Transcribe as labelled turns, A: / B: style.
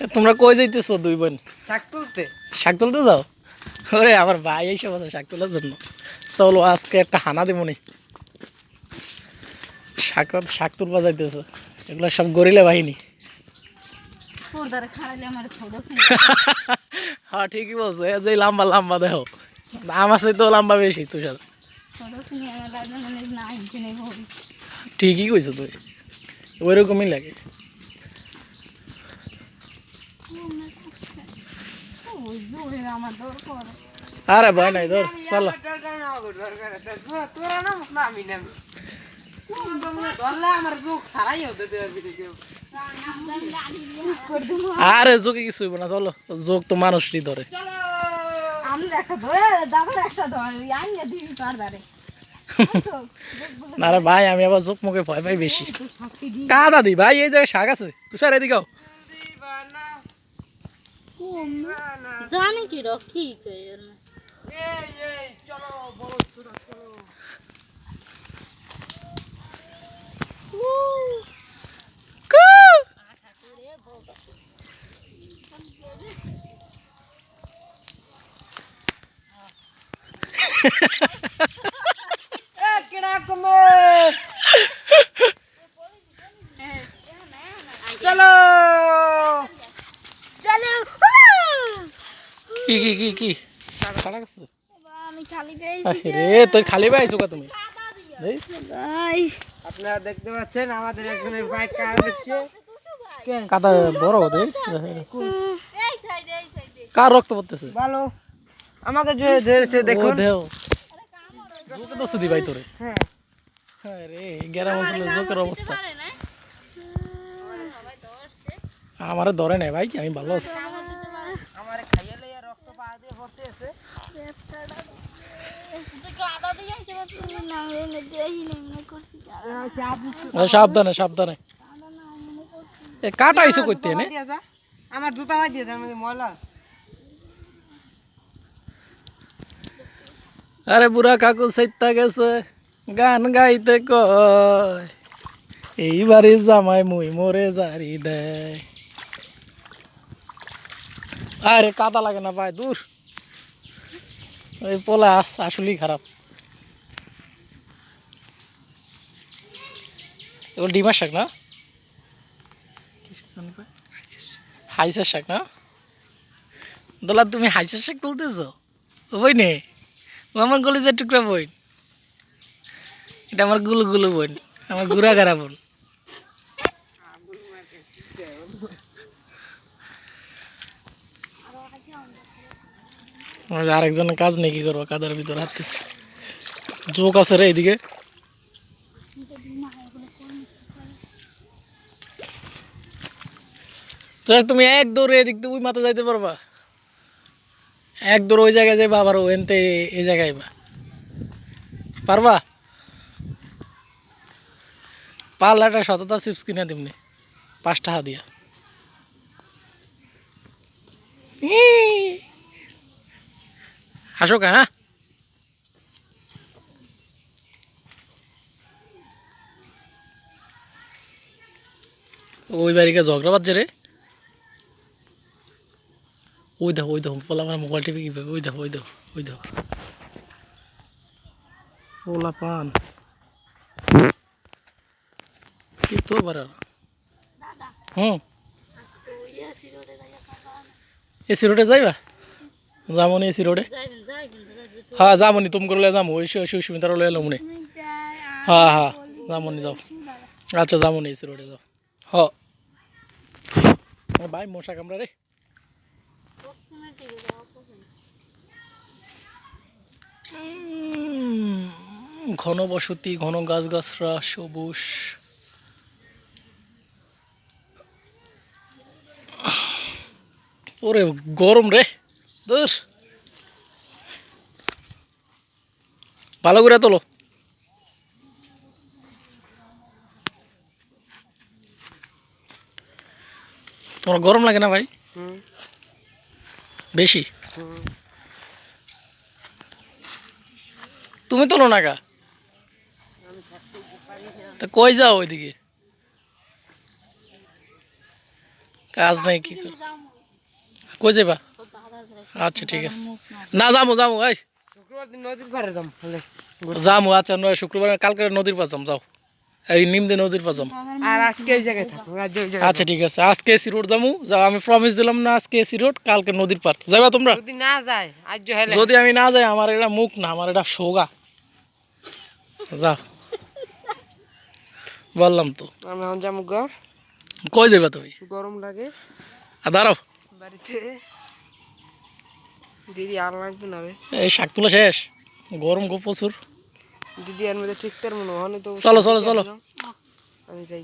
A: তোমরা কই যাইতেছো দুই বোন?
B: শাক তুলতে।
A: শাক তুলতে যাও? ওরে আমার ভাই এইসব আছে শাক তোলার জন্য। চলো আজকে একটা হানা দেবো নি। শাক শাক তুলবা যাইতেছে। এগুলো সব গরিলা বাহিনী। হ্যাঁ ঠিকই বলছো। যে লম্বা লম্বা দেখো। আমার সাথে তো লম্বা বেশি তুষার।
C: মানে
A: ঠিকই কইছো তুই ওইরকমই লাগে
C: ওই দূরে আমার দরকার
A: আরে ভয় নাই, ধর, চলো। আরে যোগে কিছু হইব না, চলো। যোগ তো মানুষই ধরে। না রে ভাই, আমি আবার যোগ মুখে ভয় পাই বেশি। কাদা দি ভাই, এই জায়গায় শাক আছে। তুষার এদিকেও
C: জানি কি
B: এই Ha ha বড় ছোট চলো এ কিরা কমে চলো
C: চলো
A: কি কি কি কি? আছে
C: আমি খালি পেয়েছি
A: রে তুই খালি ভাই চোকা তুমি?
C: ভাই।
B: আপনারা দেখতে পাচ্ছেন আমাদের একজনের বাইক কার হচ্ছে।
A: কাদা বড় দেই
C: এই সাইডে এই সাইডে।
A: কার রক্ত পড়তেছে?
B: ভালো। আমাকে যে ধরেছে দেখুন।
A: দেও যোগে তো সুদি ভাই তোরে।
B: হ্যাঁ।
A: হ্যাঁ রে গ্যারাম অঞ্চলে যোগের অবস্থা। আমারে ধরে নাই ভাই আমি ভালো আছি
C: আমার দিতে পারে
B: আমার খাইয়ে লইয়া রক্ত পা দিয়ে ভর্তি আছে
C: গাদা দিয়ে আনতে পারছি না এনে দেই না করছি
A: ও, সাবধানে সাবধানে। কাটা আইসো করতে নে?
B: আমার জুতা ভাই দিয়ে ময়লা
A: আরে বুড়া কাকু সাইতা গেছে গান গাইতে কয়। এইবারে জামাই মুই মোরে জারি দেয় আরে কাদা লাগে না ভাই দূর। ওই পোলা আস- আসলেই খারাপ। এগুলো ডিমার শাক না? হাইসের শাক না? দোলা, তুমি হাইসের শাক তুলতেছ? বই নে। ও আমার গলিজার টুকরা বই। এটা আমারগুলো গুলো বোন আমার গুড়া গাড়া বোন আরেকজনের কাজ নেই, কি করব? কাদার ভিতরে হাঁটতেছে? যোগ আছে রে এদিকে। তুমি এক দৌড়ে এদিক ওই মাথা যাইতে পারবা। এক দৌড় ওই জায়গায় যাইবা আবার ওখানতে এই জায়গায় আইবা। পারবা? পার্লারটা শততা চিপস কিনে দিমনি। পাঁচ টাকা দিয়া! হাসো কা হ্যাঁ? ওই বাড়িকে ঝগড়া বাজছে রে। ওই দেখো ওই দেখো পোলা আমার মোবাইল টিভি কীভাবে ওই দেখো ওই দেখো ওই দেখো পোলা পান কি তো বার হুম এসি রোডে যাইবা যামনি এসি রোডে হ্যাঁ যামনি তুমি করে যাব ওই সুস্মিতার লয়ে এলো মনে হ্যাঁ হ্যাঁ যামনি যাও আচ্ছা যামনি এসি রোডে যাও হ ভাই মশা কামড়া রে ঘন বসতি ঘন গাছগাছরা সবুজ। ওরে, গরম রে দূর ভালো করে তোলো। তোমার গরম লাগে না ভাই? বেশি? তুমি তোলো না গা। তা কই যাও ওইদিকে? কাজ নাই কি কর কই যাবা আচ্ছা ঠিক আছে। না এই।
B: দিন নদীর পাড়ে যাম
A: যাব আচ্ছা নয় শুক্রবার কালকে নদীর পাশ যাম যাও। এই নিমদে নদীর
B: আর আজকে এই জায়গায় জায়গায়
A: আচ্ছা ঠিক আছে। আজকে এসি রোড যাব যাও আমি প্রমিস দিলাম না আজকে এসি রোড কালকে নদীর পার যাবা তোমরা?
B: যদি না যায় আজ হেলে।
A: যদি আমি না যাই আমার এটা মুখ না আমার এটা সোগা যাও বললাম তো।
B: আমি এখন যাব গা।
A: কই যাবা তুমি?
B: গরম লাগে।
A: আর দাঁড়াও।
B: বাড়িতে। দিদি আর লাগবে না
A: এই শাক তোলা শেষ। গরম গো প্রচুর।
B: দিদি এর মধ্যে ঠিক তার মনে হয় তো
A: চলো, চলো, চলো।
B: আমি যাই